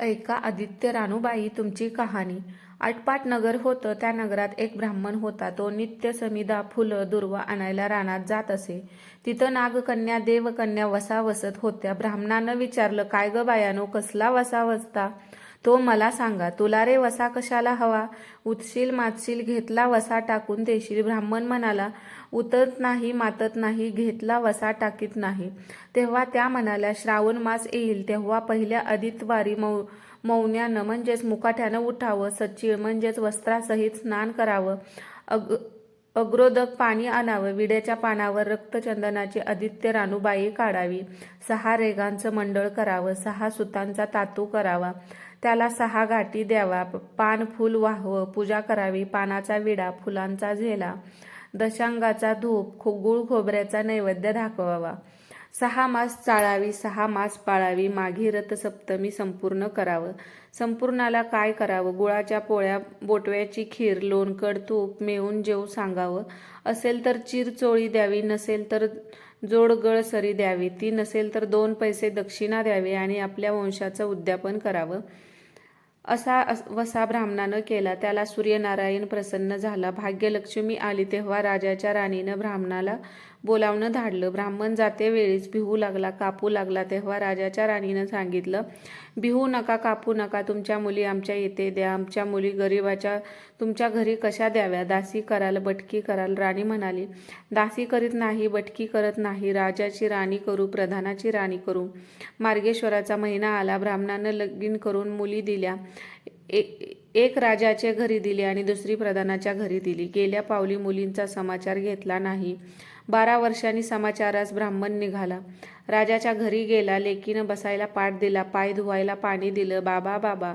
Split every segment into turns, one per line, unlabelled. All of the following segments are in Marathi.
ऐका आदित्य रानूबाई तुमची कहाणी. आटपाट नगर होतं त्या नगरात एक ब्राह्मण होता. तो नित्य समिदा फुलं दुर्वा आणायला रानात जात असे. तिथं नागकन्या देवकन्या वसा वसत होत्या. ब्राह्मणानं विचारलं काय ग बायानो कसला वसा वसता तो मला सांगा तुला रे वसा कशाला हवा? उतशील मातशील घेतला वसा टाकून देशील. ब्राह्मण म्हणाला उतरत नाही मातत नाही घेतला वसा टाकीत नाही. तेव्हा त्या म्हणाल्या श्रावण मास येईल तेव्हा पहिल्या अधितवारी मौ मौन्यानं म्हणजेच मुकाट्यानं उठावं सचिव म्हणजेच वस्त्रासहित स्नान करावं अग अग्रोदक पाणी आणावं विड्याच्या पानावर रक्तचंदनाची आदित्य रानूबाई काढावी सहा रेगांचं मंडळ करावं सहा सुतांचा तातू करावा त्याला सहा गाठी द्यावा. पान फूल वाहवं पूजा करावी. पानाचा विडा फुलांचा झेला दशांगाचा धूप खो गुळ खोबऱ्याचा नैवेद्य दाखवावा. सहा मास चाळावी सहा मास पाळावी. माघी रथसप्तमी संपूर्ण करावं. संपूर्णाला काय करावं? गुळाच्या पोळ्या बोटव्याची खीर लोणकड तूप मिळून जेव सांगावं. असेल तर चिरचोळी द्यावी नसेल तर जोडगळ सरी द्यावी. ती नसेल तर दोन पैसे दक्षिणा द्यावी आणि आपल्या वंशाचं उद्यापन करावं. असा अस- वसा ब्राह्मणानं केला. त्याला सूर्यनारायण प्रसन्न झाला. भाग्यलक्ष्मी आली तेव्हा राजाच्या राणीनं ब्राह्मणाला बोलावणं धाडलं. ब्राह्मण जाते वेळीच भिवू लागला कापू लागला. तेव्हा राजाच्या राणीनं सांगितलं भिवू नका कापू नका. तुमच्या मुली आमच्या येते द्या. आमच्या मुली गरिबाच्या तुमच्या घरी कशा द्याव्या? दासी कराल बटकी कराल. राणी म्हणाली दासी करीत नाही बटकी करत नाही. राजाची राणी करू प्रधानाची राणी करू. मार्गेश्वराचा महिना आला. ब्राह्मणानं लगीन करून मुली दिल्या. ए- एक राजाच्या घरी दिली आणि दुसरी प्रधानाच्या घरी दिली. गेल्या पावली मुलींचा समाचार घेतला नाही. बारा वर्षांनी समाचारास ब्राह्मण निघाला. राजाच्या घरी गेला लेकीनं बसायला पाठ दिला पाय धुवायला पाणी दिलं. बाबा बाबा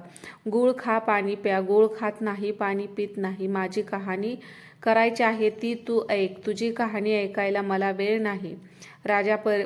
गुळ खा पाणी प्या. गुळ खात नाही पाणी पित नाही. माझी कहाणी करायची आहे ती तू ऐक. तुझी कहाणी ऐकायला मला वेळ नाही. राजा पर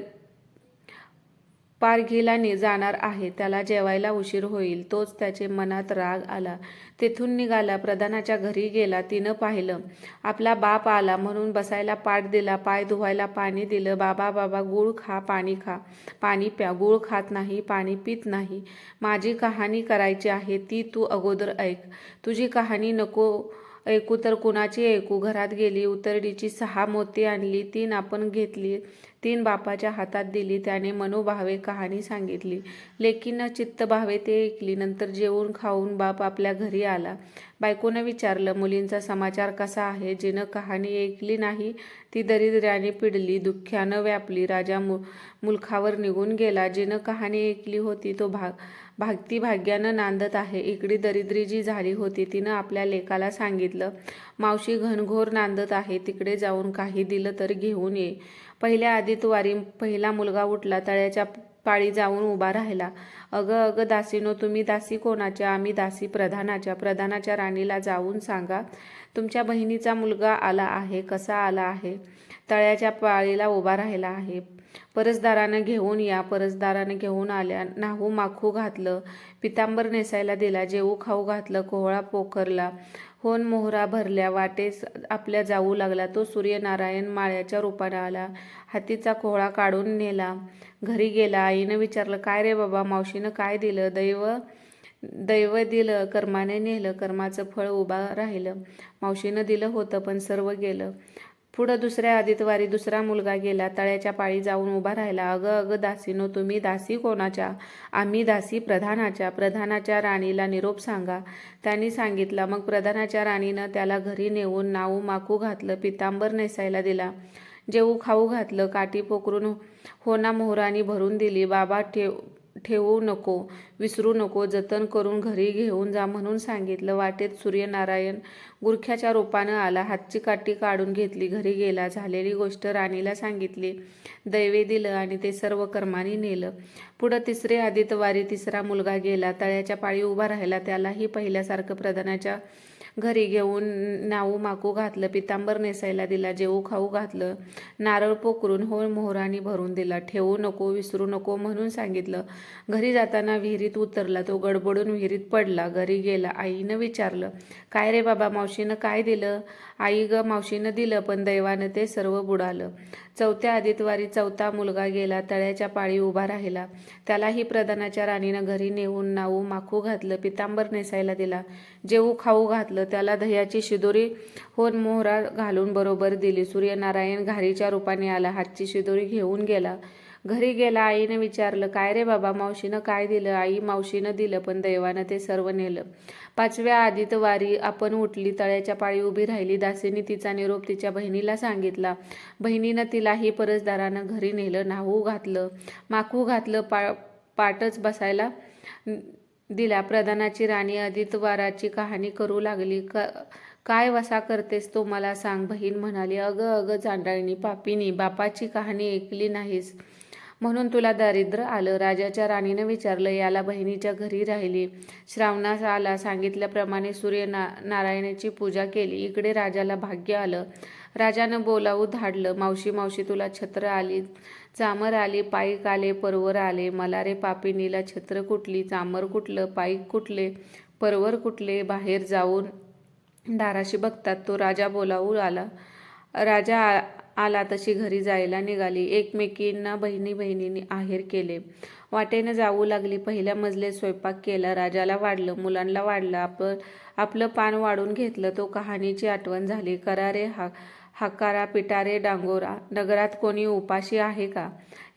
पारघीला नि जाणार आहे. त्याला जेवायला उशीर होईल. तोच त्याचे मनात राग आला. तेथून निघाला. प्रधानाच्या घरी गेला. तिनं पाहिलं. आपला बाप आला. म्हणून बसायला पाठ दिला. पाय धुवायला पाणी दिलं. बाबा बाबा गुळ खा पाणी खा. पाणी प्या. गुळ खात नाही. पाणी पित नाही. माझी कहाणी करायची आहे. ती तू अगोदर ऐक. तुझी कहाणी नको ऐकू. तर कुणाची ऐकू? घरात गेली. उतरडीची सहा मोती आणली. तीन आपण घेतली. तीन बापाच्या हातात दिली त्याने मनोभावे कहाणी सांगितली. लेकीनं चित्त भावे ते ऐकली नंतर जेवून खाऊन बाप आपल्या घरी आला. बायकोनं विचारलं मुलींचा समाचार कसा आहे? जिनं कहाणी ऐकली नाही ती दरिद्र्याने पिडली दुःख्यानं व्यापली राजा मु मुलखावर निघून गेला. जिनं कहाणी ऐकली होती तो भाग भागती भाग्यानं नांदत आहे. इकडी दरिद्री जी झाली होती तिनं आपल्या लेकाला सांगितलं मावशी घनघोर नांदत आहे तिकडे जाऊन काही दिलं तर घेऊन ये. पहिल्या आधीत वारी पहिला मुलगा उठला तळ्याच्या पाळी जाऊन उभा राहिला. अगं अगं दासीनो तुम्ही दासी कोणाच्या? आम्ही दासी प्रधानाच्या. प्रधानाच्या राणीला जाऊन सांगा तुमच्या बहिणीचा मुलगा आला आहे कसा आला आहे? तळ्याच्या पाळीला उभा राहिला आहे. परसदारानं घेऊन या. परसदारानं घेऊन आल्या. नाहू माखू घातलं. पितांबर नेसायला दिला. जेऊ खाऊ घातलं. कोहळा पोखरला. होन मोहरा भरल्या. वाटेस आपल्या जाऊ लागला. तो सूर्यनारायण माळ्याच्या रूपानं आला. हातीचा कोहळा काढून नेला. घरी गेला. आईनं विचारलं काय रे बाबा? मावशीनं काय दिलं? दैव दैव दिलं. कर्माने नेलं. कर्माचं फळ उभा राहिलं. मावशीनं दिलं होतं पण सर्व गेलं. पुढं दुसऱ्या आदितवारी दुसरा मुलगा गेला. तळ्याच्या पाळी जाऊन उभा राहिला. अगं अगं दासीनो तुम्ही दासी कोणाच्या? आम्ही दासी प्रधानाच्या. प्रधानाच्या राणीला निरोप सांगा. त्यांनी सांगितलं. मग प्रधानाच्या राणीनं त्याला घरी नेऊन नाऊ माकू घातलं. पितांबर नेसायला दिला. जेऊ खाऊ घातलं. काठी पोकरून हो-, होना मोहरानी भरून दिली. बाबा ठेव ठेवू नको विसरू नको जतन करून घरी घेऊन जा म्हणून सांगितलं. वाटेत सूर्यनारायण गुरख्याच्या रूपानं आला. हातची काठी काढून घेतली. घरी गेला. झालेली गोष्ट राणीला सांगितली. दैवे दिलं आणि ते सर्व कर्माने नेलं. पुढं तिसरे आदितवारी तिसरा मुलगा गेला. तळ्याच्या पाळी उभा राहिला. त्यालाही पहिल्यासारखं प्रधानाच्या घरी घेऊन नाऊ माकू घातलं पितांबर नेसायला दिला जेऊ खाऊ घातलं नारळ पोकरून होळ मोहरानी भरून दिला ठेवू नको विसरू नको म्हणून सांगितलं. घरी जाताना विहिरीत उतरला तो गडबडून विहिरीत पडला घरी गेला आईनं विचारलं काय रे बाबा मावशीनं काय दिलं? आई ग मावशीनं दिलं पण दैवानं ते सर्व बुडालं. चौथ्या आदितवारी चौथा मुलगा गेला तळ्याच्या पाळी उभा राहिला. त्यालाही प्रधानाच्या राणीनं घरी नेऊन नाऊ माखू घातलं पितांबर नेसायला दिला जेऊ खाऊ घातलं त्याला दह्याची शिदोरी होन मोहरा घालून बरोबर दिली. सूर्यनारायण घारीच्या रूपाने आला. हातची शिदोरी घेऊन गेला. घरी गेला. आईनं विचारलं काय रे बाबा मावशीनं काय दिलं? आई मावशीनं दिलं पण दैवानं ते सर्व नेलं. पाचव्या आदित वारी आपण उठली. तळ्याच्या पाळी उभी राहिली. दासीनी तिचा निरोप तिच्या बहिणीला सांगितला. बहिणीनं तिलाही परसदारानं घरी नेलं. नाहू घातलं माखू घातलं पा पाटच बसायला दिला. प्रधानाची राणी अदितवाराची कहाणी करू लागली. क काय वसा करतेस तो मला सांग. बहीण म्हणाली अगं अगं जांडाळणी पापिनी बापाची कहाणी ऐकली नाहीस. म्हणून तुला दारिद्र्य आलं. राजाच्या राणीनं विचारलं याला बहिणीच्या घरी राहिली. श्रावणास आला सांगितल्याप्रमाणे सूर्य ना नारायणाची पूजा केली. इकडे राजाला भाग्य आलं. राजानं बोलावू धाडलं. मावशी मावशी तुला छत्र आली. चामर आली पाईक आले परवर आले. मला रे पापिनीला छत्र कुठली? चामर कुठलं? पाईक कुठले? परवर कुठले? बाहेर जाऊन दाराशी बघतात. तो राजा बोलावू आला. राजा आ- आला तशी घरी जायला निघाली. एकमेकींना बहिणी बहिणींनी आहेर केले. वाटेनं जाऊ लागली. पहिल्या मजले स्वयंपाक केला. राजाला वाढलं. मुलांना वाढलं. आपलं आपलं पान वाढून घेतलं. तो कहाणीची आठवण झाली. करारे हा हकारा पिटारे डांगोरा नगरात कोणी उपाशी आहे का?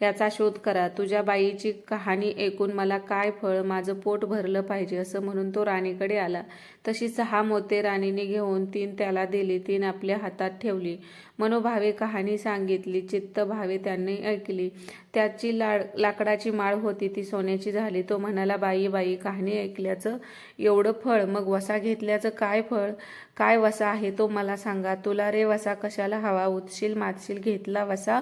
याचा शोध करा. तुझ्या बाईची कहाणी ऐकून मला काय फळ माझं पोट भरलं पाहिजे असं म्हणून तो राणीकडे आला. तशी सहा मोते राणीने घेऊन तीन त्याला दिली. तीन आपल्या हातात ठेवली. मनोभावे कहाणी सांगितली चित्त भावे त्यांनी ऐकली. त्याची लाड लाकडाची माळ होती ती सोन्याची झाली. तो म्हणाला बाई बाई कहाणी ऐकल्याचं एवढं फळ मग वसा घेतल्याचं काय फळ? काय वसा आहे तो मला सांगा. तुला रे वसा कशाला हवा? उतशील मातशील घेतला वसा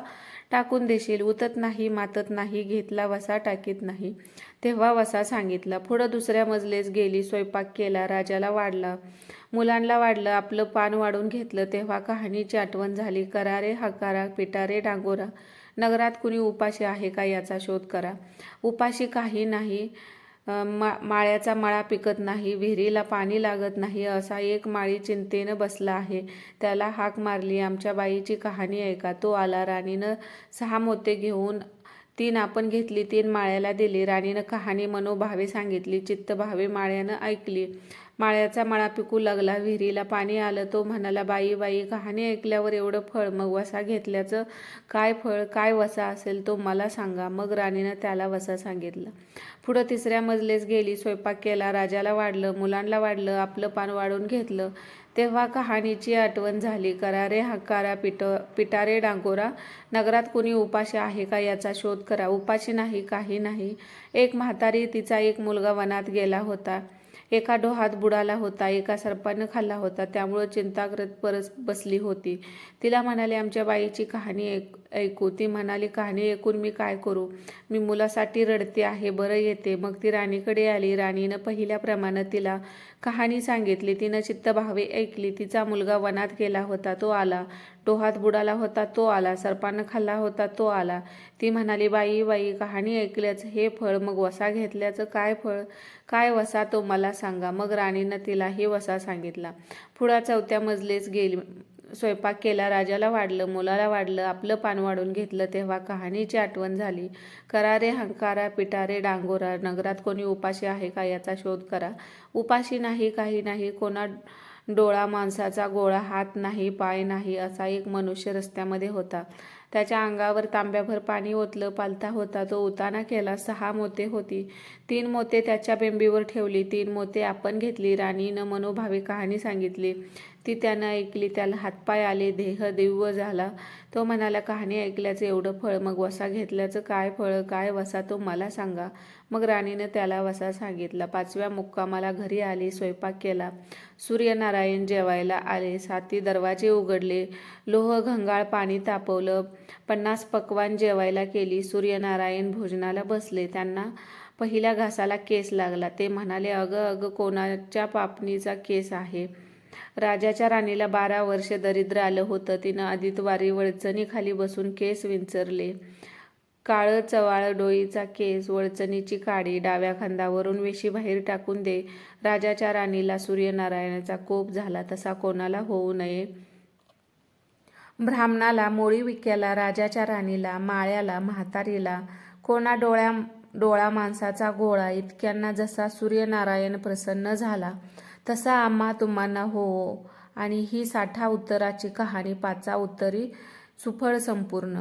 टाकून देशील. उतत नाही मातत नाही घेतला वसा टाकीत नाही. तेव्हा वसा सांगितला पुढं दुसऱ्या मजलेस गेली स्वयंपाक केला राजाला वाढला. मुलांना वाढलं आपलं पान वाढून घेतलं. तेव्हा कहाणीची आठवण झाली करारे हकारा पिटारे डांगोरा. नगरात कुणी उपाशी आहे का याचा शोध करा. उपाशी काही नाही मा माळ्याचा मळा पिकत नाही विहिरीला पाणी लागत नाही असा एक माळी चिंतेनं बसला आहे. त्याला हाक मारली. आमच्या बाईची कहाणी ऐका. तो आला. राणीनं सहा मोते घेऊन तीन आपण घेतली तीन माळ्याला दिली. राणीनं कहाणी मनोभावे सांगितली. चित्तभावे माळ्यानं ऐकली. माळ्याचा मळा पिकू लागला. विहिरीला पाणी आलं. तो म्हणाला बाई बाई कहाणी ऐकल्यावर एवढं फळ मग वसा घेतल्याचं काय फळ काय वसा असेल तो मला सांगा. मग राणीनं त्याला वसा सांगितला. पुढं तिसऱ्या मजलेस गेली. स्वयंपाक केला. राजाला वाढलं. मुलांना वाढलं. आपलं पान वाढून घेतलं. तेव्हा कहाणीची आठवण झाली. करारे हकारा पिट पिटारे डांगोरा. नगरात कोणी उपाशी आहे का याचा शोध करा. उपाशी नाही काही नाही. एक म्हातारी तिचा एक मुलगा वनात गेला होता. एका डोहात बुडाला होता एका सर्पानं खाल्ला होता त्यामुळं चिंताग्रत परस बसली होती. तिला म्हणाले आमच्या बाईची कहाणी ऐक ऐकू. ती म्हणाली कहाणी ऐकून मी काय करू? मी मुलासाठी रडते आहे बरं येते. मग ती राणीकडे आली. राणीनं पहिल्याप्रमाणे तिला कहाणी सांगितली. तिनं चित्तभावे ऐकली. तिचा मुलगा वनात गेला होता. तो आला. तो हात बुडाला होता तो आला. सर्पानं खाल्ला होता तो आला. ती म्हणाली बाई बाई कहाणी ऐकल्याचं हे फळ मग वसा घेतल्याचं काय फळ? काय वसा तो मला सांगा. मग राणीनं तिलाही वसा सांगितला. पुढा चौथ्या मजलेच गेली. स्वयंपाक केला राजाला वाढलं मुलाला वाढलं आपलं पान वाढून घेतलं तेव्हा कहाणीची आठवण झाली. करारे हंकारा पिटारे डांगोरा नगरात कोणी उपाशी आहे का याचा शोध करा. उपाशी नाही काही नाही कोणा डोळा माणसाचा गोळा हात नाही पाय नाही असा एक मनुष्य रस्त्यामध्ये होता. त्याच्या अंगावर तांब्याभर पाणी ओतलं पालथा होता. तो उताना केला सहा मोते होती. तीन मोते त्याच्या बेंबीवर ठेवली. तीन मोते आपण घेतली. राणीनं मनोभावी कहाणी सांगितली. ती त्यानं ऐकली त्याला हातपाय आले देह दिव्य झाला. तो म्हणाला कहाणी ऐकल्याचं एवढं फळ मग वसा घेतल्याचं काय फळ काय वसा तो मला सांगा. मग राणीनं त्याला वसा सांगितला. पाचव्या मुक्कामाला घरी आली स्वयंपाक केला. सूर्यनारायण जेवायला आले. साती दरवाजे उघडले. लोह घंगाळ पाणी तापवलं. पन्नास पक्वान जेवायला केली. सूर्यनारायण भोजनाला बसले. त्यांना पहिल्या घासाला केस लागला. ते म्हणाले अगं अगं कोणाच्या पापणीचा केस आहे? राजाच्या राणीला बारा वर्षे दरिद्र आलं होतं. तिनं आदितवारी वळचणीखाली बसून केस विंचरले. काळं चवाळ डोईचा केस वळचणीची काडी डाव्या खांदावरून वेशी बाहेर टाकून दे. राजाच्या राणीला सूर्यनारायणाचा कोप झाला तसा कोणाला होऊ नये. ब्राह्मणाला मोळी विक्याला राजाच्या राणीला माळ्याला म्हातारीला कोणा डोळ्या डोळा माणसाचा गोळा इतक्यांना जसा सूर्यनारायण प्रसन्न झाला तसा आम्हा तुम्हाला हो. आणि ही साठा उत्तराची कहाणी पाचा उत्तरी सुफळ संपूर्ण.